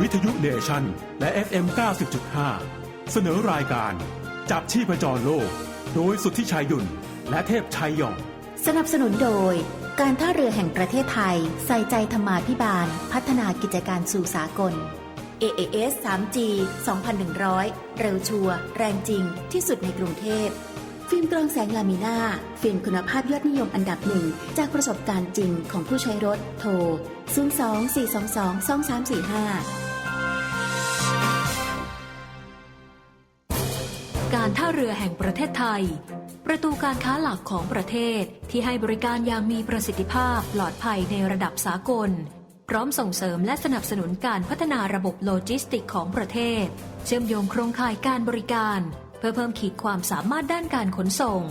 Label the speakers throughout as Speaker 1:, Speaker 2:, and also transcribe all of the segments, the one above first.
Speaker 1: วิทยุเนชั่นและ FM 90.5 เสนอรายการ จับชีพจรโลก โดยสุทธิชัยหยุนและเทพชัยหย่อง
Speaker 2: สนับสนุนโดย การท่าเรือแห่งประเทศไทย ใส่ใจธรรมาภิบาล พัฒนากิจการสู่สากล AAS 3G 2100 เร็วชัวร์แรงจริงที่สุดในกรุงเทพฟิล์มกรองแสงลามิน่า ฟิล์มคุณภาพยอดนิยมอันดับหนึ่ง จากประสบการณ์จริงของผู้ใช้รถโทร 02-422-2345
Speaker 3: ท่าเรือแห่งประเทศไทย ประตูการค้าหลักของประเทศที่ให้บริการอย่างมีประสิทธิภาพปลอดภัยในระดับสากล พร้อมส่งเสริมและสนับสนุนการพัฒนาระบบโลจิสติกของประเทศ เชื่อมโยงโครงข่ายการบริการ เพื่อเพิ่มขีดความสามารถด้านการขนส่ง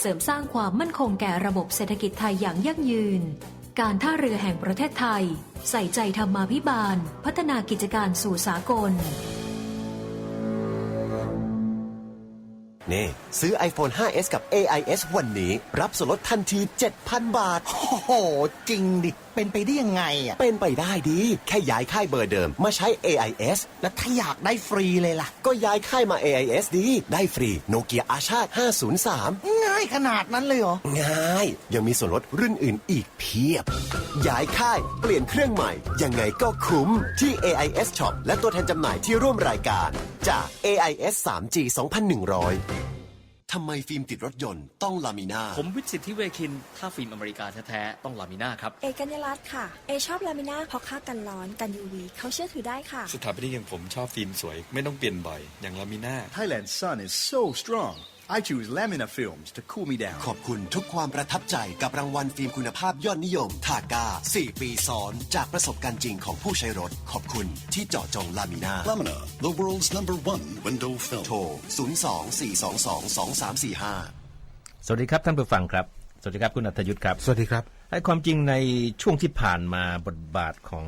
Speaker 3: เสริมสร้างความมั่นคงแก่ระบบเศรษฐกิจไทยอย่างยั่งยืน การท่าเรือแห่งประเทศไทย ใส่ใจธรรมาภิบาล พัฒนากิจการสู่สากล
Speaker 4: นี่ ซื้อ iPhone 5s กับ AIS วันนี้ รับส่วนลดทันที 7,000 บาท
Speaker 5: โอ้โห จริงดิ เป็นไปได้ยังไงอะ
Speaker 4: เป็นไปได้ดี แค่ย้ายค่ายเบอร์เดิมมาใช้ AIS
Speaker 5: แล้วถ้าอยากได้ฟรีเลยล่ะ
Speaker 4: ก็ย้ายค่ายมา AIS ดี ได้ฟรีโนเกียอาชาติ503
Speaker 5: ง่ายขนาดนั้นเลยเหรอ
Speaker 4: ง่าย ยังมีส่วนลดรุ่นอื่นอีกเพียบ ย้ายค่ายเปลี่ยนเครื่องใหม่ ยังไงก็คุ้มที่ AIS Shop และตัวแทนจำหน่ายที่ร่วมรายการ จาก AIS 3G 2100ทำไมฟิล์มติดรถยนต์ต้องลามิน่า
Speaker 6: ผมวิทย์สิทธิเวคิน ถ้าฟิล์มอเมริกาแท้ๆ ต้องลามิน่าครับ
Speaker 7: เอกัญญารัตน์ค่ะ เอชอบลามิน่าเพราะค่ากันร้อนกัน UV เขาเชื่อถือได้ค่ะ
Speaker 8: สถาปนิกอย่างผมชอบฟิล์มสวย ไม่ต้องเปลี่ยนบ่อย อย่างลามิน่า
Speaker 9: Thailand's sun is so strong. I choose Lamina Films to cool me down.
Speaker 4: ขอบคุณทุกความประทับใจกับรางวัลฟิล์มคุณภาพยอดนิยมทากา4 ปีซ้อน จากประสบการณ์จริงของผู้ใช้รถ ขอบคุณที่เจาะจงลามิน่า
Speaker 9: Lamina, the world's number one window film.
Speaker 4: โทร 02-422-2345
Speaker 10: สวัสดีครับท่านผู้ฟังครับ สวัสดีครับคุณอัธยุทธครับ
Speaker 11: สวัสดีครับ
Speaker 10: ให้ความจริงในช่วงที่ผ่านมาบทบาทของ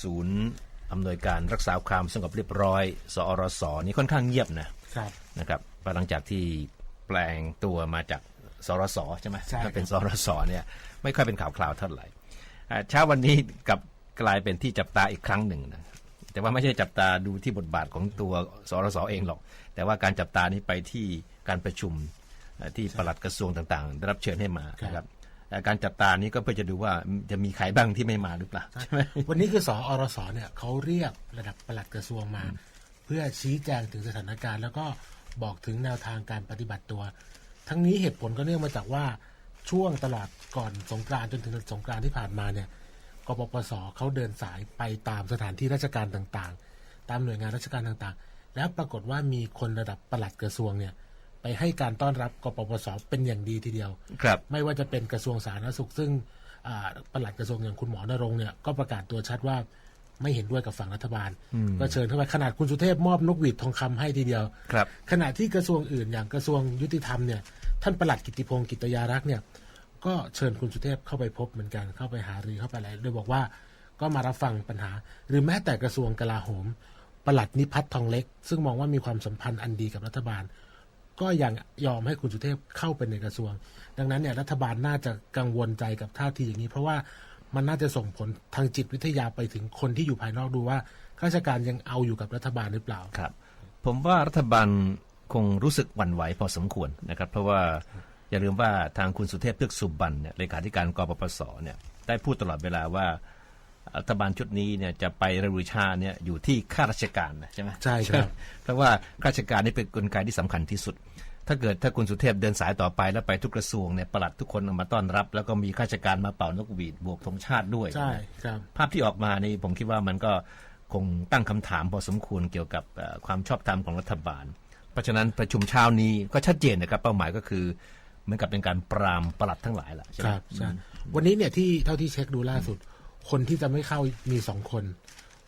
Speaker 10: ศูนย์อำนวยการรักษาความสงบเรียบร้อย สอรสนี่ค่อนข้างเงียบนะครับนะครับหลังจากที่ แปลงตัวมาจากสรสใช่ไหม
Speaker 11: ใช่ครับ
Speaker 10: ถ้าเป็นสรสเนี่ยไม่ค่อยเป็นข่าวคราวเท่าไหร่อ่าเช้าวันนี้กลับกลายเป็นที่จับตาอีกครั้งหนึ่งนะแต่ว่าไม่ใช่จับตาดูที่บทบาทของตัวสรสเองหรอก แต่ว่าการจับตานี้ไปที่การประชุมเอ่อที่ปลัดกระทรวงต่างๆ ได้รับเชิญให้มานะครับแต่การจับตานี้ก็เพื่อจะดูว่าจะมีใครบ้างที่ไม่มาหรือเปล่าใช่ไหม
Speaker 11: วันนี้คือสอรสเนี่ยเขาเรียกระดับปลัดกระทรวงมา เพื่อชี้แจงถึงสถานการณ์ แล้วก็ บอกถึงแนวทางการปฏิบัติตัว ทั้งนี้เหตุผลก็เนื่องมาจากว่าช่วงตลอดก่อนสงกรานต์จนถึงสงกรานต์ที่ผ่านมาเนี่ยกปปสเขาเดินสายไปตามสถานที่ราชการต่างๆ ตามหน่วยงานราชการต่างๆ แล้วปรากฏว่ามีคนระดับปลัดกระทรวงเนี่ยไปให้การต้อนรับกปปสเป็นอย่างดีทีเดียว
Speaker 10: ครับ
Speaker 11: ไม่ว่าจะเป็นกระทรวงสาธารณสุขซึ่งปลัดกระทรวงอย่างคุณหมอนรงค์เนี่ยก็ประกาศตัวชัดว่า ไม่เห็นด้วยกับฝั่งรัฐบาล ก็เชิญเข้าไปขนาดคุณสุเทพมอบนกหวีดทองคำให้ทีเดียว
Speaker 10: ครับ
Speaker 11: ขณะที่กระทรวงอื่นอย่างกระทรวงยุติธรรมเนี่ยท่านปลัดกิติพงศ์กิตยารักษ์เนี่ยก็เชิญคุณสุเทพเข้าไปพบเหมือนกันเข้าไปหารือเข้าไปอะไรโดยบอกว่าก็มารับฟังปัญหา หรือแม้แต่กระทรวงกลาโหมปลัดนิพัฒน์ทองเล็ก ซึ่งมองว่ามีความสัมพันธ์อันดีกับรัฐบาล ก็ยังยอมให้คุณสุเทพเข้าไปในกระทรวง ดังนั้นเนี่ยรัฐบาลน่าจะกังวลใจกับท่าทีอย่างนี้ เพราะว่า มันน่าจะส่งผลทางจิตวิทยาไปถึงคนที่อยู่ภายนอกดูว่าข้าราชการยังเอาอยู่กับรัฐบาลหรือเปล่า
Speaker 10: ครับ ผมว่ารัฐบาลคงรู้สึกหวั่นไหวพอสมควรนะครับ เพราะว่าอย่าลืมว่าทางคุณสุเทพเทือกสุบรรณเนี่ยเลขาธิการกปปสเนี่ยได้พูดตลอดเวลาว่ารัฐบาลชุดนี้เนี่ยจะไปเร็วหรือช้าเนี่ยอยู่ที่ข้าราชการนะใช่ไหม
Speaker 11: ใช่ครับ
Speaker 10: เพราะว่าข้าราชการนี่เป็นกลไกที่สำคัญที่สุด ถ้าเกิดถ้าคุณสุเทพเดินสายต่อไปแล้วไปทุกกระทรวงเนี่ยปลัดทุกคนมาต้อนรับ แล้วก็มีข้าราชการมาเป่านกหวีดบวกธงชาติด้วย
Speaker 11: ใช่ครับ
Speaker 10: ภาพที่ออกมานี่ผมคิดว่ามันก็คงตั้งคำถามพอสมควรเกี่ยวกับเอ่อความชอบธรรมของรัฐบาล เพราะฉะนั้นประชุมเช้านี้ก็ชัดเจนนะครับเป้าหมายก็คือเหมือนกับเป็นการปรามปลัดทั้งหลายแหละใช่ไห
Speaker 11: ค
Speaker 10: ม
Speaker 11: รับใช่วันนี้เนี่ยที่เท่าที่เช็คดูล่าสุด คนที่จะไม่เข้ามีสองคน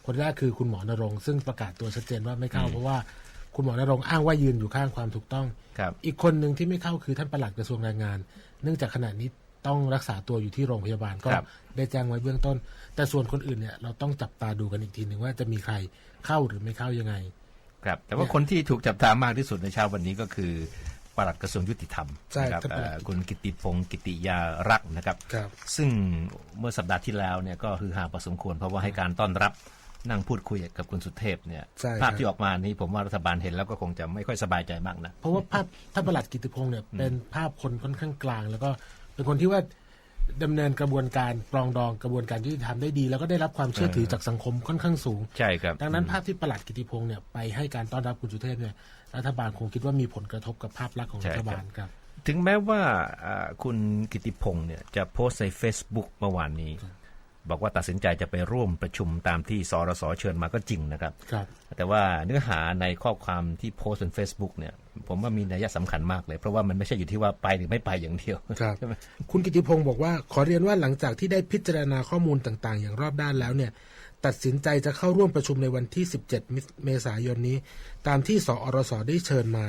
Speaker 11: คนแรกคือคุณหมอนรงค์ซึ่งประกาศตัวชัดเจนว่าไม่เข้าเพราะว่า คุณหมอนรงค์อ้างว่ายืนอยู่ข้างความถูกต้อง
Speaker 10: ครับ
Speaker 11: อีกคนหนึ่งที่ไม่เข้าคือท่านปลัดกระทรวงแรงงาน เนื่องจากขณะนี้ต้องรักษาตัวอยู่ที่โรงพยาบาลก็
Speaker 10: ครับ
Speaker 11: ได้แจ้งไว้เบื้องต้น แต่ส่วนคนอื่นเนี่ยเราต้องจับตาดูกันอีกทีหนึ่งว่าจะมีใครเข้าหรือไม่เข้ายังไง
Speaker 10: ครับ แต่ว่าคนที่ถูกจับตามากที่สุดในเช้าวันนี้ก็คือปลัดกระทรวงยุติธรรม
Speaker 11: ใช่
Speaker 10: นะครับ
Speaker 11: ท่านปลัด
Speaker 10: เอ่อคุณกิติพงศ์กิติยารักษ์นะครับ
Speaker 11: ครับ
Speaker 10: ซึ่งเมื่อสัปดาห์ที่แล้วเนี่ยก็คือหาพอสมควรเพราะว่าให้การต้อนรับ นั่งพูดคุยกับคุณสุเทพเนี่ย
Speaker 11: ใช่ครับ
Speaker 10: ภาพที่ออกมานี้ผมว่ารัฐบาลเห็นแล้วก็คงจะไม่ค่อยสบายใจมากนะ
Speaker 11: เพราะว่าภาพท่านประหลัดกิติพงศ์เนี่ยเป็นภาพคนค่อนข้างกลาง แล้วก็เป็นคนที่ว่าดำเนินกระบวนการปรองดองกระบวนการยุติธรรมได้ดี แล้วก็ได้รับความเชื่อถือจากสังคมค่อนข้างสูง
Speaker 10: ใช่ครับ
Speaker 11: ดังนั้นภาพที่ประหลัดกิติพงศ์เนี่ยไปให้การต้อนรับคุณสุเทพเนี่ยรัฐบาลคงคิดว่ามีผลกระทบกับภาพลักษณ์ของ
Speaker 10: ใช่
Speaker 11: รั
Speaker 10: ครับ
Speaker 11: ฐบาลครับ
Speaker 10: ถึงแม้ว่าอ่าคุณกิติพงศ์เนี่ยจะโพสต์ใน Facebook เมื่อวานนี้ บอกว่าตัดสินใจจะไปร่วมประชุมตามที่สรสเชิญมาก็จริงนะครับ
Speaker 11: ครับ
Speaker 10: แต่ว่าเนื้อหาในข้อความที่โพสต์บน Facebook เนี่ย ผมว่ามีนัยสำคัญมากเลย เพราะว่ามันไม่ใช่อยู่ที่ว่าไปหรือไม่ไปอย่างเดียว
Speaker 11: ครับ
Speaker 10: ใช่ไหม
Speaker 11: คุณกิติพงศ์บอกว่าขอเรียนว่าหลังจากที่ได้พิจารณาข้อมูลต่าง ๆ อย่างรอบด้านแล้วเนี่ย ตัดสินใจจะเข้าร่วมประชุมในวันที่ 17มิเมษายนนี้ ตามที่สอรสได้เชิญมา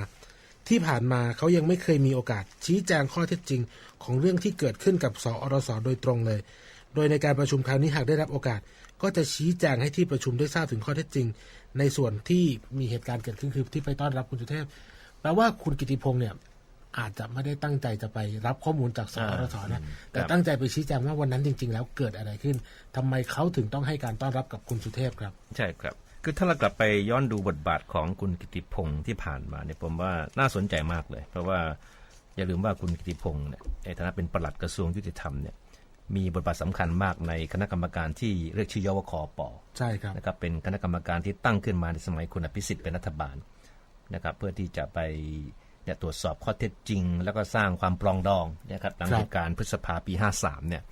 Speaker 11: ที่ผ่านมาเขายังไม่เคยมีโอกาสชี้แจงข้อเท็จจริง ของเรื่องที่เกิดขึ้นกับสอรสโดยตรงเลย โดยในการประชุมคราวนี้หากได้รับโอกาส ก็จะชี้แจงให้ที่ประชุมได้ทราบถึงข้อเท็จจริง ในส่วนที่มีเหตุการณ์เกิดขึ้นคือที่ไปต้อนรับคุณสุเทพแปลว่าคุณกิติพงศ์เนี่ยอาจจะไม่ได้ตั้งใจจะไปรับข้อมูลจากสอรสนะแต่ตั้งใจไปชี้แจงว่าวันนั้นจริง ๆ แล้วเกิดอะไรขึ้นทำไมเขาถึงต้องให้การต้อนรับกับคุณสุเทพครับ
Speaker 10: ใช่ครับ คือถ้าเรากลับไปย้อนดูบทบาทของคุณกิติพงศ์ที่ผ่านมาเนี่ยผมว่าน่าสนใจมากเลย เพราะว่าอย่าลืมว่าคุณกิติพงศ์เนี่ยในฐานะเป็นปลัดกระทรวงยุติธรรมเนี่ย มีบทบาทสำคัญมากในคณะกรรมการที่เรียกชื่อย่อว่าคอปอ
Speaker 11: ใช่ครับ
Speaker 10: นะครับเป็นคณะกรรมการที่ตั้งขึ้นมาในสมัยคุณอภิสิทธิ์เป็นรัฐบาลนะครับเพื่อที่จะไปเนี่ยตรวจสอบข้อเท็จจริง แล้วก็สร้างความปรองดองนะครับหลังเหตุการณ์พฤษภาปี 53 เนี่ย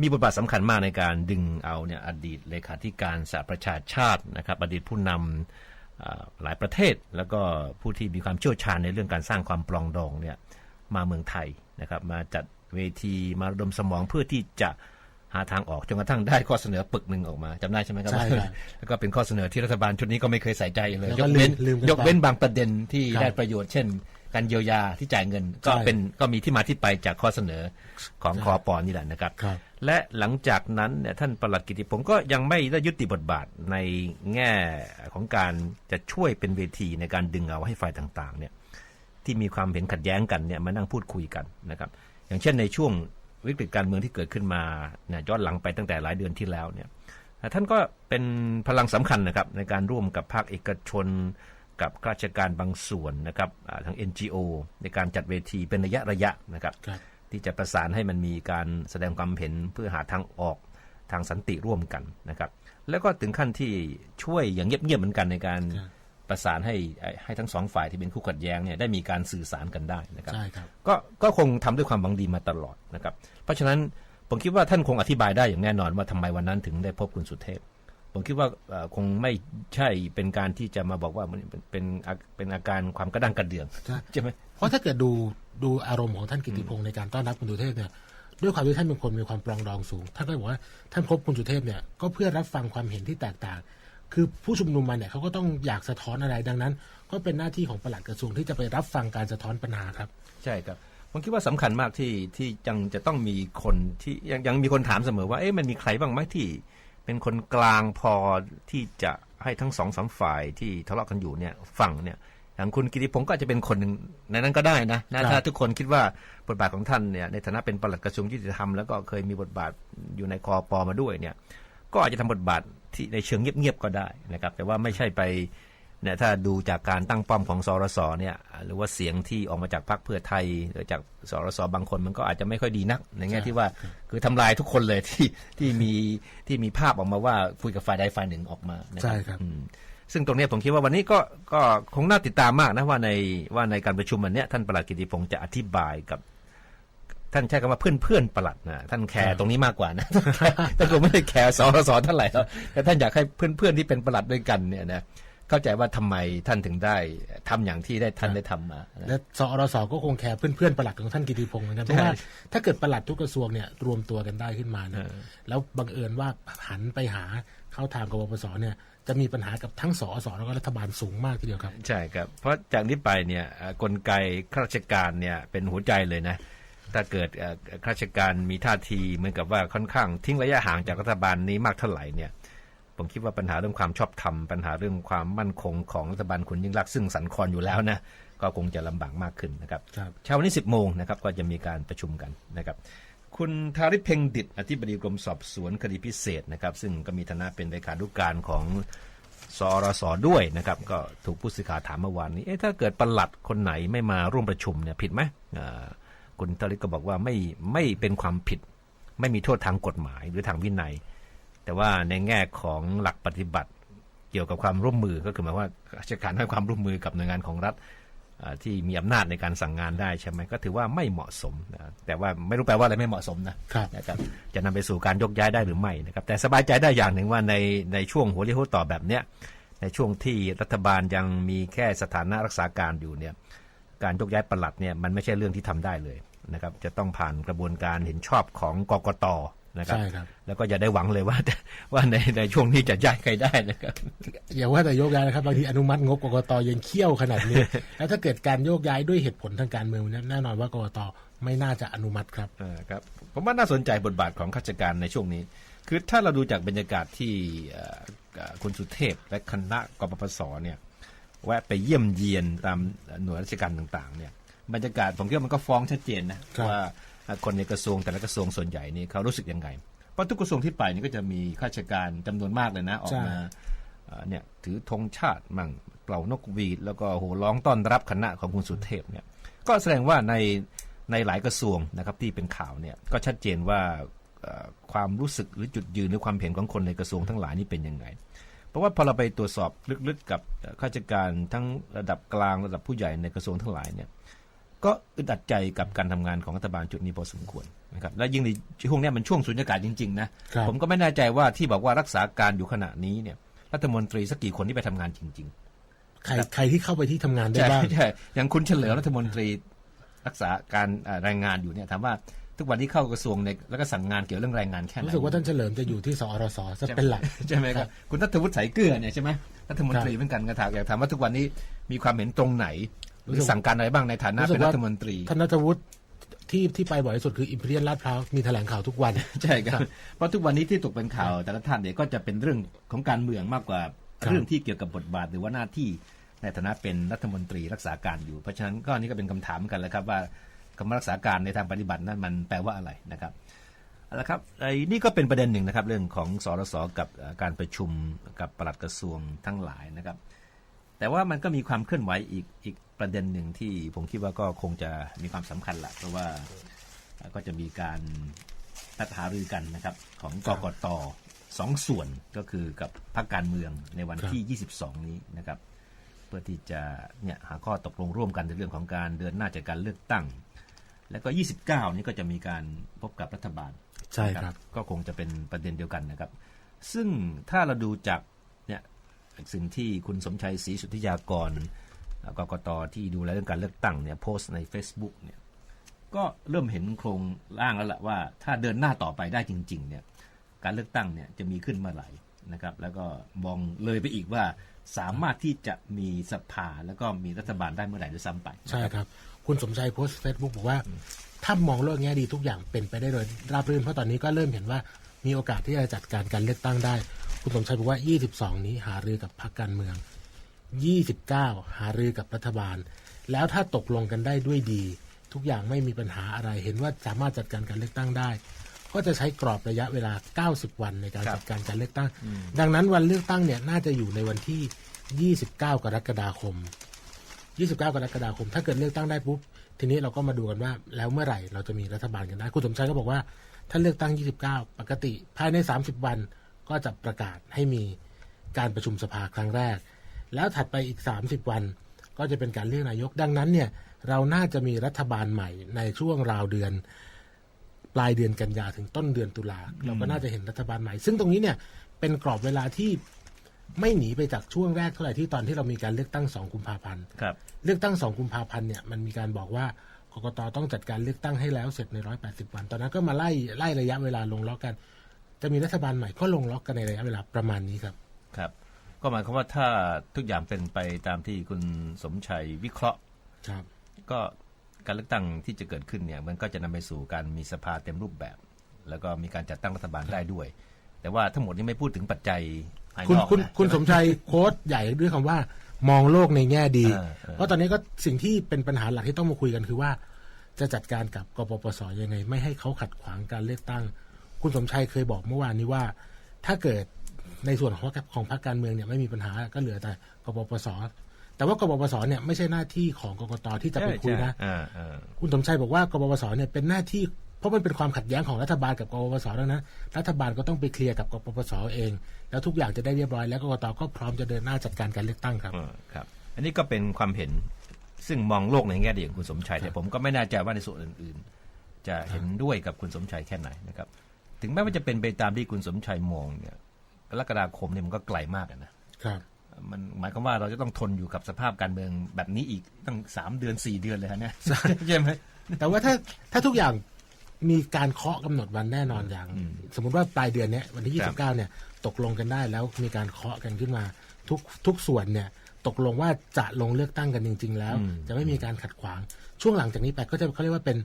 Speaker 10: มีบทบาทสำคัญมากในการดึงเอาเนี่ยอดีตเลขาธิการสหประชาชาตินะครับอดีตผู้นำอ่าหลายประเทศ แล้วก็ผู้ที่มีความเชี่ยวชาญในเรื่องการสร้างความปรองดองเนี่ยมาเมืองไทยนะครับมาจัด เวทีมาระดมสมองเพื่อที่จะหาทางออกจนกระทั่งได้ข้อเสนอปึกหนึ่งออกมาจำได้ใช่ไหมครับ
Speaker 11: ใช่ครับ
Speaker 10: แล้วก็เป็นข้อเสนอที่รัฐบาลชุดนี้ก็ไม่เคยใส่ใจเลย
Speaker 11: แล้ว
Speaker 10: ย
Speaker 11: ก็
Speaker 10: กเว้น
Speaker 11: ลืมลืมกันไป
Speaker 10: ยกเว้นบางประเด็นที่
Speaker 11: ครับ
Speaker 10: ได้ประโยชน์เช่น การเยียวยาที่จ่ายเงินก็
Speaker 11: ใช่
Speaker 10: เป็นก็มีที่มาที่ไปจากข้อเสนอของคอปอนี่แหละนะครับ
Speaker 11: ครับ
Speaker 10: และหลังจากนั้นเนี่ยท่านประหลัดกิติพงศ์ก็ยังไม่ได้ยุติบทบาทในแง่ของการจะช่วยเป็นเวทีในการดึงเอาให้ฝ่ายต่างๆ เนี่ยที่มีความเห็นขัดแย้งกันเนี่ยมานั่งพูดคุยกันนะครับ อย่างเช่นในช่วงวิกฤตการเมืองที่เกิดขึ้นมาเนี่ยย้อนหลังไปตั้งแต่หลายเดือนที่แล้วเนี่ยท่านก็เป็นพลังสำคัญนะครับในการร่วมกับภาคเอกชน กับข้าราชการบางส่วนนะครับอ่าทั้ง NGO ในการจัดเวทีเป็นระยะระยะนะครับ
Speaker 11: ครับ
Speaker 10: ที่จะประสานให้มันมีการแสดงความเห็นเพื่อหาทางออกทางสันติร่วมกันนะครับ แล้วก็ถึงขั้นที่ช่วยอย่างเงียบๆเหมือนกันในการ
Speaker 11: ครับ
Speaker 10: ประสานให้ให้ทั้งสองฝ่ายที่เป็นคู่ขัดแย้งเนี่ยได้มีการสื่อสารกันได้นะครับ
Speaker 11: ใช่ครับ
Speaker 10: ก็ก็คงทำด้วยความหวังดีมาตลอดนะครับ เพราะฉะนั้นผมคิดว่าท่านคงอธิบายได้อย่างแน่นอนว่าทำไมวันนั้นถึงได้พบคุณสุเทพผมคิดว่าเอ่อคงไม่ใช่เป็นการที่จะมาบอกว่ามันเป็นเป็นอาเป็นอาการความกระด้างกระเดื่อง
Speaker 11: ใช่
Speaker 10: ใช่ไหม
Speaker 11: เพราะถ้าเกิดดูดูอารมณ์ของท่านกิติพงศ์ในการต้อนรับคุณสุเทพเนี่ยด้วยความที่ท่านเป็นคนมีความปรองดองสูง ท่านก็บอกว่าท่านพบคุณสุเทพเนี่ยก็เพื่อรับฟังความเห็นที่แตกต่าง คือผู้ชุมนุมมาเนี่ยเขาก็ต้องอยากสะท้อนอะไรดังนั้น ก็เป็นหน้าที่ของปลัดกระทรวงที่จะไปรับฟังการสะท้อนปัญหาครับ
Speaker 10: ใช่ครับผมคิดว่าสำคัญมากที่ที่ยังจะต้องมีคนที่ยังยังมีคนถามเสมอว่าเอ๊ะมันมีใครบ้างไหมที่ เป็นคนกลางพอที่จะให้ทั้งสองสามฝ่ายที่ทะเลาะกันอยู่เนี่ยฟังเนี่ยอย่างคุณกิติพงศ์ก็อาจจะเป็นคนหนึ่งในนั้นก็ได้นะนะครับถ้าทุกคนคิดว่าบทบาทของท่านเนี่ยในฐานะเป็นปลัดกระทรวงยุติธรรมแล้วก็เคยมีบทบาทอยู่ในคอปอมาด้วยเนี่ย ก็อาจจะทำบทบาท ที่ในเชิงเงียบๆก็ได้นะครับ แต่ว่าไม่ใช่ไปเนี่ยถ้าดูจากการตั้งป้อมของสรสเนี่ยหรือว่าเสียงที่ออกมาจากพรรคเพื่อไทย หรือจากสรสบางคนมันก็อาจจะไม่ค่อยดีนัก ในแง่ที่ว่าคือทำลายทุกคนเลยที่ที่มีที่มีภาพออกมาว่าคุยกับฝ่ายใดฝ่ายหนึ่งออกมานะ
Speaker 11: ใช่ครับ
Speaker 10: อืมซึ่งตรงเนี้ยผมคิดว่าวันนี้ก็ก็คงน่าติดตามมากนะว่าในว่าในการประชุมวันเนี้ยท่านประหลัดกิติพงศ์จะอธิบายกับ ท่านใช้คำว่าเพื่อนเพื่อนๆประหลัดนะท่านแคร์ตรงนี้มากกว่านะท่านคงไม่ได้แคร์สรสเท่าไหร่หรอกแต่ท่านอยากให้เพื่อนเพื่อนๆที่เป็นประหลัดด้วยกันเนี่ยนะเข้าใจว่าทำไมท่านถึงได้ทำอย่างที่ได้ท่านได้ทำมานะ
Speaker 11: และสอรสก็คงแคร์เพื่อนๆประหลัดของท่านกิติพงศ์เหมือนกันเพราะว่าถ้าเกิดประหลัดทุกกระทรวงเนี่ยรวมตัวกันได้ขึ้นมาเนี่ยแล้วบังเอิญว่าหันไปหาเข้าทางกบพศเนี่ยจะมีปัญหากับทั้งสอสแล้วก็รัฐบาลสูงมากทีเดียวครับ
Speaker 10: ใช่ครับ เพราะจากนี้ไปเนี่ยเอ่อกลไกข้าราชการเนี่ยเป็นหัวใจเลยนะ ถ้าเกิดเอ่อข้าราชการมีท่าทีเหมือนกับว่าค่อนข้าง ทิ้งระยะห่างจากรัฐบาลนี้มากเท่าไหร่เนี่ย ผมคิดว่าปัญหาเรื่องความชอบธรรมปัญหาเรื่องความมั่นคงของรัฐบาลคุณยิ่งรักษณ์ซึ่งสันคลอนอยู่แล้วนะก็คงจะลำบากมากขึ้นนะครับ
Speaker 11: ครับ
Speaker 10: เช้าวันนี้10โมงนะครับก็จะมีการประชุมกันนะครับ คุณทาริพเพ็งดิตอธิบดีกรมสอบสวนคดีพิเศษนะครับ ซึ่งก็มีฐานะเป็นเลขานุการของสอรสด้วยนะครับ ก็ถูกผู้สื่อข่าวถามเมื่อวานนี้เอ๊ะถ้าเกิดปลัดคนไหนไม่มาร่วมประชุมเนี่ยผิดไหมอ่า คุณทาริพก็บอกว่าไม่ไม่เป็นความผิด ไม่มีโทษทางกฎหมายหรือทางวินัย แต่ว่าในแง่ของหลักปฏิบัติ เกี่ยวกับความร่วมมือก็คือหมายว่าราชการให้ความร่วมมือกับหน่วยงานของรัฐอ่าที่มีอำนาจในการสั่งงานได้ใช่ไหมก็ถือว่าไม่เหมาะสมนะแต่ว่าไม่รู้แปลว่าอะไรไม่เหมาะสมนะครับนะครับจะนำไปสู่การยกย้ายได้หรือไม่นะครับ แต่สบายใจได้อย่างหนึ่งว่าในในช่วงหัวเรียวหัวต่อแบบเนี้ยในช่วงที่รัฐบาลยังมีแค่สถานะรักษาการอยู่เนี่ย การยกย้ายปลัดเนี่ยมันไม่ใช่เรื่องที่ทำได้เลยนะครับจะต้องผ่านกระบวนการเห็นชอบของกกตนะครับ
Speaker 11: ใช่ครับ
Speaker 10: แล้วก็อย่าได้หวังเลยว่าว่าในในช่วงนี้จะย้ายใครได้นะครับ
Speaker 11: อย่าว่าแต่โยกย้ายนะครับบางทีอนุมัติงบกกตยังเคี่ยวขนาดนี้ แล้วถ้าเกิดการโยกย้ายด้วยเหตุผลทางการเมืองเนี่ยแน่นอนว่ากกตไม่น่าจะอนุมัติครับ
Speaker 10: เออครับผมว่าน่าสนใจบทบาทของข้าราชการในช่วงนี้ คือถ้าเราดูจากบรรยากาศที่เอ่อเอ่อคุณสุเทพและคณะกปปสเนี่ย แวะไปเยี่ยมเยียนตามหน่วยราชการต่างๆเนี่ยบรรยากาศผมคิดว่ามันก็ฟ้องชัดเจนนะครับว่าคนในกระทรวงแต่ละกระทรวงส่วนใหญ่นี่เขารู้สึกยังไง เพราะทุกกระทรวงที่ไปนี่ก็จะมีข้าราชการจำนวนมากเลยนะ ออกมาเอ่อเนี่ยถือธงชาติมั่งเป่านกหวีดแล้วก็โหร้องต้อนรับคณะของคุณสุเทพเนี่ยก็แสดงว่าในในหลายกระทรวงนะครับที่เป็นข่าวเนี่ยก็ชัดเจนว่าเอ่อความรู้สึกหรือจุดยืนหรือความเห็นของคนในกระทรวงทั้งหลายนี่เป็นยังไง เพราะว่าพอเราไปตรวจสอบลึกๆกับเอ่อข้าราชการทั้งระดับกลางระดับผู้ใหญ่ในกระทรวงทั้งหลายเนี่ยก็อึดอัดใจกับการทำงานของรัฐบาลจุดนี้พอสมควรนะครับและยิ่งในช่วงเนี้ยมันช่วงสุญญากาศจริงๆนะครับผมก็ไม่แน่ใจว่าที่บอกว่ารักษาการอยู่ขณะนี้เนี่ยรัฐมนตรีสักกี่คนที่ไปทำงานจริง ๆ
Speaker 11: ใครใครที่เข้าไปที่ทำงานได้
Speaker 10: ใช่
Speaker 11: บ้าง
Speaker 10: ใช่อย่างคุณเฉลิมรัฐมนตรีรักษาการเอ่อแรงงานอยู่เนี่ยถามว่า ทุกวันนี้เข้ากระทรวงในแล้วก็สั่งงานเกี่ยวเรื่องแรงงานแค่ไหน
Speaker 11: รู้สึกว่าท่านเฉลิมจะอยู่ที่สอรสจะเป็นหลัก
Speaker 10: ใช่ไหมครับคุณนัทวุฒิสายเกลือเนี่ยใช่ไหมรัฐมนตรีเหมือนกันก็ถามอยากถามว่าทุกวันนี้มีความเห็นตรงไหนหรือสั่งการอะไรบ้างในฐานะเป็นรัฐมนตรี
Speaker 11: ท่านนัทวุฒิที่ที่ไปบ่อยที่สุดคืออิมพีเรียลลาดพร้าวมีแถลงข่าวทุกวัน
Speaker 10: ใช่ครับเพราะทุกวันนี้ที่ตกเป็นข่าว แต่ละท่านเนี่ยก็จะเป็นเรื่องของการเมืองมากกว่า
Speaker 11: ครับ
Speaker 10: เรื่องที่เกี่ยวกับบทบาทหรือว่าหน้าที่ในฐานะเป็นรัฐมนตรีรักษาการอยู่ เพราะฉะนั้นก็อันนี่ก็เป็นคำถามกันแล้วครับว่า คำว่ารักษาการในทางปฏิบัตินั้นมันแปลว่าอะไรนะครับเอาละครับไอ้นี่ก็เป็นประเด็นหนึ่งนะครับ เรื่องของสรสกับเอ่อการประชุมกับปลัดกระทรวงทั้งหลายนะครับ แต่ว่ามันก็มีความเคลื่อนไหวอีกอีกประเด็นหนึ่งที่ผมคิดว่าก็คงจะมีความสำคัญแหละเพราะว่าเอ่อก็จะมีการนัดหารือกันนะครับ ของกกตสองส่วนก็คือกับพรรคการเมืองในวันที่ 22 นี้นะครับ เพื่อที่จะเนี่ยหาข้อตกลงร่วมกันในเรื่องของการเดินหน้าจากการเลือกตั้ง แล้วก็ 29 นี้ก็จะมีการพบกับรัฐบาล
Speaker 11: ใช่ครับ
Speaker 10: นะก็คงจะเป็นประเด็นเดียวกันนะครับ ซึ่งถ้าเราดูจากเนี่ยสิ่งที่คุณสมชัยศรีสุทธิยากรเอ่อกกตที่ดูแลเรื่องการเลือกตั้งเนี่ยโพสต์ใน Facebook เนี่ยก็เริ่มเห็นโครงร่างแล้วล่ะว่า ถ้าเดินหน้าต่อไปได้จริง ๆ เนี่ย การเลือกตั้งเนี่ยจะมีขึ้นเมื่อไหร่นะครับ แล้วก็มองเลยไปอีกว่าสามารถที่จะมีสภาแล้วก็มีรัฐบาลได้เมื่อไหร่ด้วยซ้ำไป
Speaker 11: ใช่ครับ คุณสมชัยโพสต์เฟซบุ๊กบอกว่า ถ้ามองโลกแง่ดีทุกอย่างเป็นไปได้โดยราบรื่นเพราะตอนนี้ก็เริ่มเห็นว่ามีโอกาสที่จะจัดการการเลือกตั้งได้ คุณสมชัยบอกว่า 22 นี้หารือกับพรรคการเมือง 29 หารือกับรัฐบาล แล้วถ้าตกลงกันได้ด้วยดี ทุกอย่างไม่มีปัญหาอะไรเห็นว่าสามารถจัดการการเลือกตั้งได้ ก็จะใช้กรอบระยะเวลา 90 วันในการ
Speaker 10: ครับ
Speaker 11: จัดการการเลือกตั้ง ดังนั้นวันเลือกตั้งเนี่ยน่าจะอยู่ในวันที่ 29 กรกฎาคม 29 กรกฎาคม ถ้าเกิดเลือกตั้งได้ปุ๊บ ทีนี้เราก็มาดูกันว่า แล้วเมื่อไหร่เราจะมีรัฐบาลกันได้ คุณสมชัยก็บอกว่า ถ้าเลือกตั้ง 29 ปกติ ภายใน 30 วันก็จะประกาศให้มีการประชุมสภาครั้งแรก แล้วถัดไปอีก 30 วัน ก็จะเป็นการเลือกนายก ดังนั้นเนี่ย เราน่าจะมีรัฐบาลใหม่ในช่วงราวเดือนปลายเดือนกันยาถึงต้นเดือนตุลาเราก็น่าจะเห็นรัฐบาลใหม่ ซึ่งตรงนี้เนี่ยเป็นกรอบเวลาที่ ไม่หนีไปจากช่วงแรกเท่าไหร่ที่ตอนที่เรามีการเลือกตั้งสองกุมภาพันธ์
Speaker 10: ครับ
Speaker 11: เลือกตั้งสองกุมภาพันธ์เนี่ยมันมีการบอกว่ากกตต้องจัดการเลือกตั้งให้แล้วเสร็จในร้อยแปดสิบวัน ตอนนั้นก็มาไล่ไล่ระยะเวลาลงล็อกกัน จะมีรัฐบาลใหม่ก็ลงล็อกกันในระยะเวลาประมาณนี้ครับ
Speaker 10: ครับ ก็หมายความว่าถ้าทุกอย่างเป็นไปตามที่คุณสมชัยวิเคราะห์
Speaker 11: ครับ
Speaker 10: ก็การเลือกตั้งที่จะเกิดขึ้นเนี่ย มันก็จะนำไปสู่การมีสภาเต็มรูปแบบ แล้วก็มีการจัดตั้งรัฐบาลได้ด้วย แต่ว่าทั้งหมดนี้ไม่พูดถึงปัจจัย ภาย
Speaker 11: คุณ
Speaker 10: นอก
Speaker 11: คุณ
Speaker 10: นะ
Speaker 11: คุณสมชัยโค้ดใหญ่ด้วยคำว่า มองโลกในแง่ดี
Speaker 10: เออเออ
Speaker 11: เพราะตอนนี้ก็สิ่งที่เป็นปัญหาหลักที่ต้องมาคุยกันคือว่า จะจัดการกับกปปสยังไง ไม่ให้เขาขัดขวางการเลือกตั้ง คุณสมชัยเคยบอกเมื่อวานนี้ว่า ถ้าเกิดในส่วนของของพรรคการเมืองเนี่ยไม่มีปัญหาก็เหลือแต่กปปสแต่ว่ากปปสเนี่ยไม่ใช่หน้าที่ของกกตที่จะไปคุยนะ
Speaker 10: อ่าอ่า
Speaker 11: คุณสมชัยบอกว่ากปปสเนี่ยเป็นหน้าที่ เพราะมันเป็นความขัดแย้งของรัฐบาลกับกปปสแล้วนะรัฐบาลก็ต้องไปเคลียร์กับกปปสเอง แล้วทุกอย่างจะได้เรียบร้อยแล้วกกตก็พร้อมจะเดินหน้าจัดการการเลือกตั้งครับ
Speaker 10: อ่าครับ อันนี้ก็เป็นความเห็นซึ่งมองโลกในแง่ดีของคุณสมชัยแต่ผมก็ไม่แน่ใจว่าในส่วนอื่น ๆ จะเห็นด้วยกับคุณสมชัยแค่ไหนนะครับ ถึงแม้ว่าจะเป็นไปตามที่คุณสมชัยมองเนี่ยกรกฎาคมเนี่ยมันก็ไกลมากอะนะครับมันหมายความว่าเราจะต้องทนอยู่กับสภาพการเมืองแบบนี้อีกตั้งสามเดือนสี่เดือนเลยฮะเนี่ยใช่ไหม
Speaker 11: แต่ว่าถ้าถ้าทุกอย่าง มีการเคาะกำหนดวันแน่นอนอย่าง สมมุติว่าปลายเดือนเนี้ยวันที่
Speaker 10: ครับ
Speaker 11: 29 เนี่ย ตกลงกันได้แล้วมีการเคาะกันขึ้นมา ทุกทุกส่วนเนี่ย ตกลงว่าจะลงเลือกตั้งกันจริง ๆ แล้ว จะไม่มีการขัดขวาง ช่วงหลังจากนี้ไปก็จะเขาเรียกว่าเป็น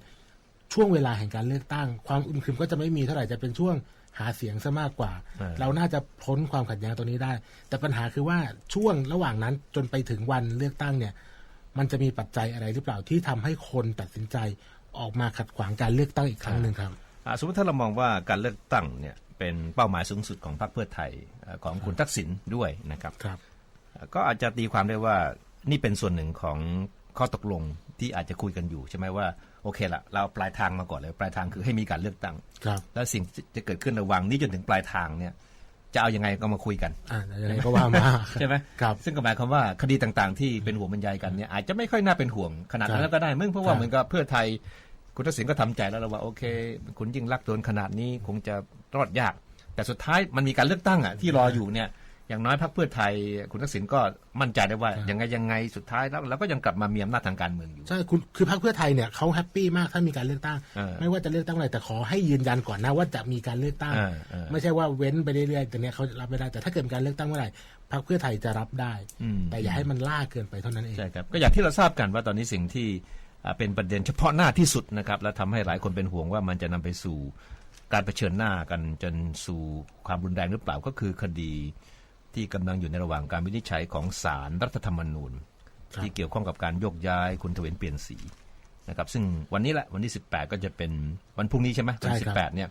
Speaker 11: ช่วงเวลาแห่งการเลือกตั้ง ความอึมครึมก็จะไม่มีเท่าไหร่จะเป็นช่วงหาเสียงซะมากกว่า
Speaker 10: เออ
Speaker 11: เราน่าจะพ้นความขัดแย้งตรงนี้ได้ แต่ปัญหาคือว่าช่วงระหว่างนั้นจนไปถึงวันเลือกตั้งเนี่ย มันจะมีปัจจัยอะไรหรือเปล่าที่ทำให้คนตัดสินใจ ออกมาขัดขวางการเลือกตั้งอีกครั้งหนึ่งครับ
Speaker 10: อ่าสมมติถ้าเรามองว่าการเลือกตั้งเนี่ยเป็นเป้าหมายสูงสุดของพรรคเพื่อไทยเอ่อของคุณทักษิณด้วยนะครับ
Speaker 11: ครับ
Speaker 10: ก็อาจจะตีความได้ว่านี่เป็นส่วนหนึ่งของข้อตกลงที่อาจจะคุยกันอยู่ใช่ไหมว่าโอเคละเราเอาปลายทางมาก่อนเลยปลายทางคือให้มีการเลือกตั้ง
Speaker 11: ครับ
Speaker 10: แล้วสิ่งที่จะเกิดขึ้นระหว่างนี้จนถึงปลายทางเนี่ยจะเอายังไงก็มาคุยกัน
Speaker 11: อ่ายังไงก็ว่ามา
Speaker 10: ใช่ไหม
Speaker 11: ครับ
Speaker 10: ซึ่งก็หมายความว่าคดีต่างๆ ที่เป็นห่วงบรรยายกันเนี่ยอาจจะไม่ค่อยน่าเป็นห่วงขนาดนั้นก็ได้มึงเพราะว่า
Speaker 11: ครับ
Speaker 10: เหมือนกับเพื่อไทย คุณทักษิณก็ทำใจแล้วล่ะว่าโอเค คุณยิ่งรักษณ์โดนขนาดนี้คงจะรอดยาก แต่สุดท้ายมันมีการเลือกตั้งอะที่รออยู่เนี่ยอย่างน้อยพรรคเพื่อไทย คุณทักษิณก็มั่นใจได้ว่ายังไงยังไงสุดท้ายแล้วเราก็ยังกลับมามีอำนาจทางการเมืองอยู่
Speaker 11: ใช่คุณคือพรรคเพื่อไทยเนี่ยเขาแฮปปี้มากถ้ามีการเลือกตั้ง
Speaker 10: เออ
Speaker 11: ไม่ว่าจะเลือกตั้งอะไรแต่ขอให้ยืนยันก่อนนะว่าจะมีการเลือกตั้ง
Speaker 10: เออเออ
Speaker 11: ไม่ใช่ว่าเว้นไปเรื่อยๆแต่เนี้ยเขารับไม่ได้แต่ถ้าเกิดมีการเลือกตั้งเมื่อไหร่พรรคเพื่อไทยจะรับได้
Speaker 10: อืม
Speaker 11: แต่อย่าให้มันล่าเกินไปเท่านั้นเอง
Speaker 10: ใช่ครับก็อย่างที่เราทราบกันว่าตอนนี้สิ่งที่อ่า เป็นประเด็นเฉพาะหน้าที่สุดนะครับและทำให้หลายคนเป็นห่วงว่ามันจะนำไปสู่การเผชิญหน้ากันจนสู่ความรุนแรงหรือเปล่าก็คือคดีที่กำลังอยู่ในระหว่างการวินิจฉัยของศาลรรัฐธรรมนูญ
Speaker 11: ครับ
Speaker 10: ที่เกี่ยวข้องกับการโยกย้ายคุณทเวนเปลี่ยนสีนะครับซึ่งวันนี้แหละวันที่ 18 ก็จะเป็นวันพรุ่งนี้ใช่ไหมวันที่18เนี่ย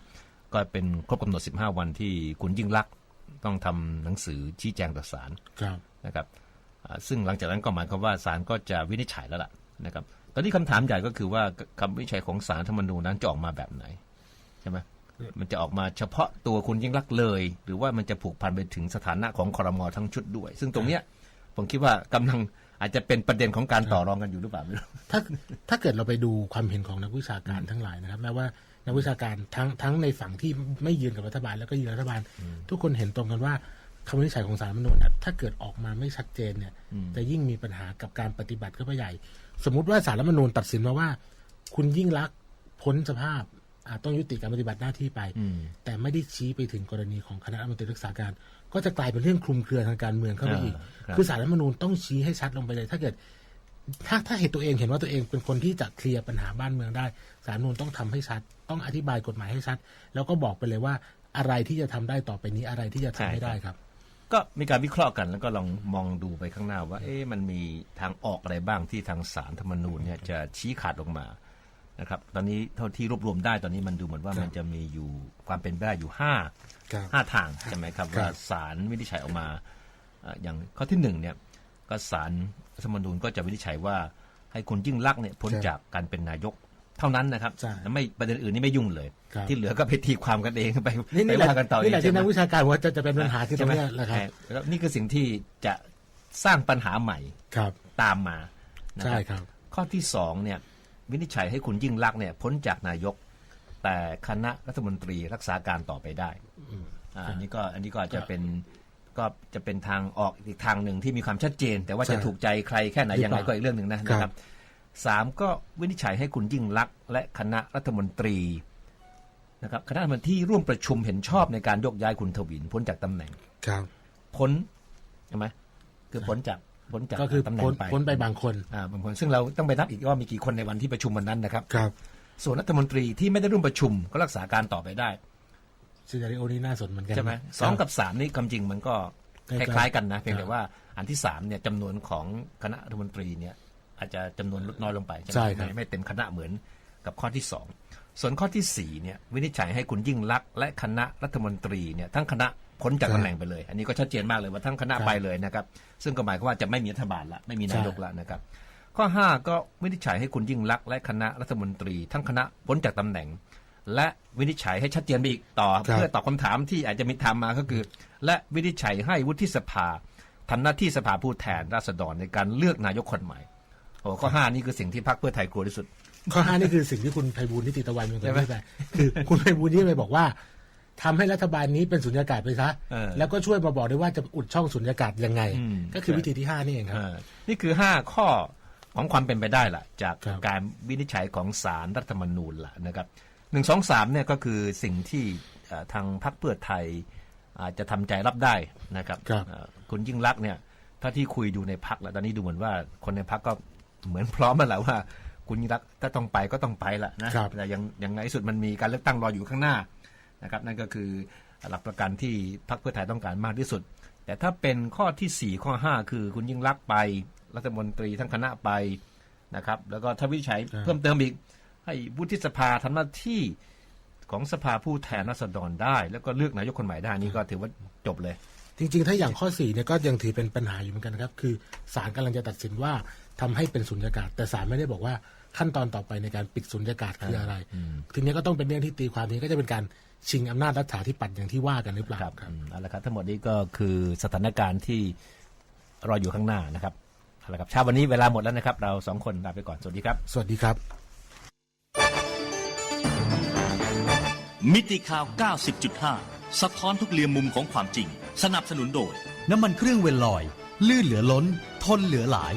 Speaker 10: ก็เป็นครบกำหนด 15 วันที่คุณยิ่งลักษณ์ต้องทำหนังสือชี้แจงต่อศาล
Speaker 11: ครับ
Speaker 10: นะครับอ่าซึ่งหลังจากนั้นก็หมายความว่าศาลก็จะวินิจฉัยแล้วล่ะนะครับ ตอนนี้คำถามใหญ่ก็คือว่าคำวินิจฉัยของศาลธรรมนูญนั้นจะออกมาแบบไหนใช่ไหมมันจะออกมาเฉพาะตัวคุณยิ่งรักษณ์เลย หรือว่ามันจะผูกพันไปถึงสถานะของคอรมอทั้งชุดด้วย ซึ่งตรงเนี้ยผมคิดว่ากำลังอาจจะเป็นประเด็นของการต่อรองกันอยู่หรือเปล่าไม่รู้
Speaker 11: ถ้าถ้าเกิดเราไปดูความเห็นของนักวิชาการทั้งหลายนะครับแม้ว่านักวิชาการทั้งทั้งในฝั่งที่ไม่ยืนกับรัฐบาลแล้วก็ยืนรัฐบาล ทุกคนเห็นตรงกันว่าคำวินิจฉัยของศาลรัฐธรรมนูญน่ะถ้าเกิดออกมาไม่ชัดเจนเนี่ยจะยิ่งมีปัญหากับการปฏิบัติเข้าไปใหญ่ สมมุติว่าศาลรัฐธรรมนูญตัดสินมาว่า คุณยิ่งรักษณ์พ้นสภาพอ่าต้องยุติการปฏิบัติหน้าที่ไป
Speaker 10: อืม
Speaker 11: แต่ไม่ได้ชี้ไปถึงกรณีของคณะรัฐมนตรีรักษาการ ก็จะกลายเป็นเรื่องคลุมเครือทางการเมืองเข้าไปอีก
Speaker 10: อ่าครับ
Speaker 11: คือสารรัฐธรรมนูญต้องชี้ให้ชัดลงไปเลย ถ้าเกิด ถ้าถ้าเห็นตัวเองเห็นว่าตัวเองเป็นคนที่จะเคลียร์ปัญหาบ้านเมืองได้ สารรัฐธรรมนูญต้องทำให้ชัด ต้องอธิบายกฎหมายให้ชัด แล้วก็บอกไปเลยว่าอะไรที่จะทำได้ต่อไปนี้อะไรที่จะทำไม่ได้ครับ
Speaker 10: ก็มีการวิเคราะห์กันแล้วก็ลองมองดูไปข้างหน้าว่า เอ๊ะมันมีทางออกอะไรบ้างที่ทางสารธรรมนูญเนี่ยจะชี้ขาดลงมานะครับ ตอนนี้เท่าที่รวบรวมได้ตอนนี้มันดูเหมือนว่า
Speaker 11: ครับ
Speaker 10: มันจะมีอยู่ความเป็นไปได้อยู่ห้า
Speaker 11: ครับ
Speaker 10: ห้าทางใช่ไหมครับ
Speaker 11: ครับ
Speaker 10: ว่าสารวินิจฉัยออกมาเอ่ออย่างข้อที่หนึ่งเนี่ยก็สารรัฐธรรมนูญก็จะวินิจฉัยว่าให้คุณยิ่งลักษณ์เนี่ยพ้น
Speaker 11: ครับ
Speaker 10: จากการเป็นนายก เท่านั้นนะครับ
Speaker 11: ใช่
Speaker 10: แล้วไม่ประเด็นอื่นนี่ไม่ยุ่งเลย
Speaker 11: ครับ
Speaker 10: ที่เหลือก็ไปตีความกันเองไป
Speaker 11: นี่
Speaker 10: ไป
Speaker 11: นี่แหละ
Speaker 10: ว่ากันต่อ
Speaker 11: นี่แหละ
Speaker 10: เอง
Speaker 11: ที่
Speaker 10: ใช่
Speaker 11: นัก
Speaker 10: ไหม
Speaker 11: วิชาการว่าจะจะเป็นปัญหาที่ตรงเนี้ยแหละครับ
Speaker 10: ใช่แล้วนี่คือสิ่งที่จะสร้างปัญหาใหม่
Speaker 11: ครับ
Speaker 10: ตามมานะ
Speaker 11: ใช่ครับ
Speaker 10: ข้อที่สองเนี่ยวินิจฉัยให้คุณยิ่งลักษณ์เนี่ยพ้นจากนายก แต่คณะรัฐมนตรีรักษาการต่อไปได้อ่าอันนี้ก็อันนี้ก็อาจจะเป็นก็จะเป็นทางออกอีกทางหนึ่งที่มีความชัดเจน แต่ว่า
Speaker 11: ใช่
Speaker 10: จะถูกใจใครแค่ไหน
Speaker 11: หรือ
Speaker 10: ยังไง
Speaker 11: เปล่า
Speaker 10: ก็อีกเรื่องหนึ่งนะนะครับ สามก็วินิจฉัยให้คุณยิ่งลักษณ์และคณะรัฐมนตรีนะครับคณะรัฐมนตรีร่วมประชุมเห็นชอบในการยกย้ายคุณทวินพ้นจากตำแหน่ง
Speaker 11: ครับ
Speaker 10: พ้นใช่ไหมคือพ้นจากพ้นจาก
Speaker 11: ก็คือ
Speaker 10: ตำแหน่
Speaker 11: พ้
Speaker 10: ง
Speaker 11: น
Speaker 10: ไป
Speaker 11: พ้นไปบางคน
Speaker 10: อ่าบางคน ซึ่งเราต้องไปนับอีกว่ามีกี่คนในวันที่ประชุมวันนั้นนะครับ
Speaker 11: ครับ
Speaker 10: ส่วนรัฐมนตรีที่ไม่ได้ร่วมประชุมก็รักษาการต่อไปได้
Speaker 11: ซีนาริโอนี้น่าสนเหมือนกัน
Speaker 10: ใช่ไหม
Speaker 11: นะ
Speaker 10: สอง
Speaker 11: ครับ
Speaker 10: กับสามนี่ความจริงมันก็
Speaker 11: ใกล้
Speaker 10: ค
Speaker 11: ๆ
Speaker 10: ล้ายๆกันนะเพียง
Speaker 11: ครั
Speaker 10: แต่
Speaker 11: บ
Speaker 10: ว่าอันที่สามเนี่ยจำนวนของคณะรัฐมนตรีเนี่ย อาจจะจำนวนลดน้อยลงไปใช่ไหม
Speaker 11: ใช่ครับ
Speaker 10: ไม่ไม่เต็มคณะเหมือนกับข้อที่สองส่วนข้อที่สี่เนี่ยวินิจฉัยให้คุณยิ่งลักษณ์และคณะรัฐมนตรีเนี่ยทั้งคณะพ้นจากตำแหน่งไปเลย อันนี้ก็ชัดเจนมากเลยว่าทั้งคณะ
Speaker 11: ครับ
Speaker 10: ไปเลยนะครับ ซึ่งก็หมายความว่าจะไม่มีรัฐบาลละไม่มีนายก
Speaker 11: ใช่
Speaker 10: ละนะครับ ข้อ 5 ก็วินิจฉัยให้คุณยิ่งลักษณ์และคณะรัฐมนตรี ทั้งคณะพ้นจากตำแหน่ง และวินิจฉัยให้ชัดเจนไปอีกต่อ
Speaker 11: ครับ
Speaker 10: เพื่อตอบคำถามที่อาจจะมีถามมาก็คือ และวินิจฉัยให้วุฒิสภาทำหน้าที่สภาผู้แทนราษฎรในการเลือกนายกคนใหม่ โอ้ข้อ5นี่คือสิ่งที่พรรคเพื่อไทยกลัวที่สุด
Speaker 11: ข้อห้านี่คือสิ่งที่คุณไพบูลย์นิติตะวันเป็นคน
Speaker 10: ใช่ไหม
Speaker 11: พูดไปคือคุณไพบูลย์ที่ไปบอกว่าทำให้รัฐบาลนี้เป็นสุญญากาศไปซะ
Speaker 10: เออ
Speaker 11: แล้วก็ช่วยมาบอกด้วยว่าจะอุดช่องสุญญากาศยังไง
Speaker 10: อืม
Speaker 11: ก็คือวิธีที่ห้านี่เองครับ
Speaker 10: อ่านี่คือ 5 ข้อของความเป็นไปได้ล่ะ จาก
Speaker 11: ครับ
Speaker 10: การวินิจฉัยของศาลรัฐธรรมนูญล่ะนะครับหนึ่งสองสามเนี่ยก็คือสิ่งที่เอ่อทางพรรคเพื่อไทยอาจจะทำใจรับได้นะครับ
Speaker 11: ครับ
Speaker 10: เอ่อคุณยิ่งรักษณ์เนี่ยถ้าที่คุยดูในพักแล้วตอนนี้ดูเหมือนว่าคนในพักก็ เหมือนพร้อมมาแล้วว่า คุณยิ่งรักษณ์ถ้าต้องไปก็ต้องไปละนะครับแต่ยังยังไงสุดมันมีการเลือกตั้งรออยู่ข้างหน้านะครับ นั่นก็คือหลักประกันที่พรรคเพื่อไทยต้องการมากที่สุด แต่ถ้าเป็นข้อที่ 4 ข้อ 5 คือคุณยิ่งรักษณ์ไปรัฐมนตรีทั้งคณะไปนะครับ แล้วก็ถ้าวินิจฉัย
Speaker 11: ครับ
Speaker 10: เพิ่มเติมอีก ให้วุฒิสภาทำหน้าที่ของสภาผู้แทนราษฎรได้ แล้วก็เลือกนายกคนใหม่ได้นี่ก็ถือว่าจบเลย
Speaker 11: จริง ๆ ถ้าอย่างข้อสี่เนี่ยก็ยังถือเป็นปัญหาอยู่เหมือนกันนะครับ คือศาลกำลังจะตัดสินว่าทำให้เป็นสุญญากาศ แต่ศาลไม่ได้บอกว่าขั้นตอนต่อไปในการปิดสุญญากาศคืออะไร ทีนี้ก็ต้องเป็นเรื่องที่ตีความนี้ก็จะเป็นการชิงอำนาจรัฐาธิปัตย์อย่างที่ว่ากันหรือเปล่า
Speaker 10: ครับอืมเอาละครับทั้งหมดนี้ก็คือสถานการณ์ที่รออยู่ข้างหน้านะครับเอาละครับเช้าวันนี้เวลาหมดแล้วนะครับ เราสองคนลาไปก่อนสวัสดีครับ
Speaker 11: สวัสดีครับ
Speaker 12: มิติข่าว 90.5 สะท้อนทุกเรียมมุมของความจริง สนับสนุนโดย
Speaker 13: น้ำมันเครื่องเวลลอย ลื่นเหลือล้น ทนเหลือหลาย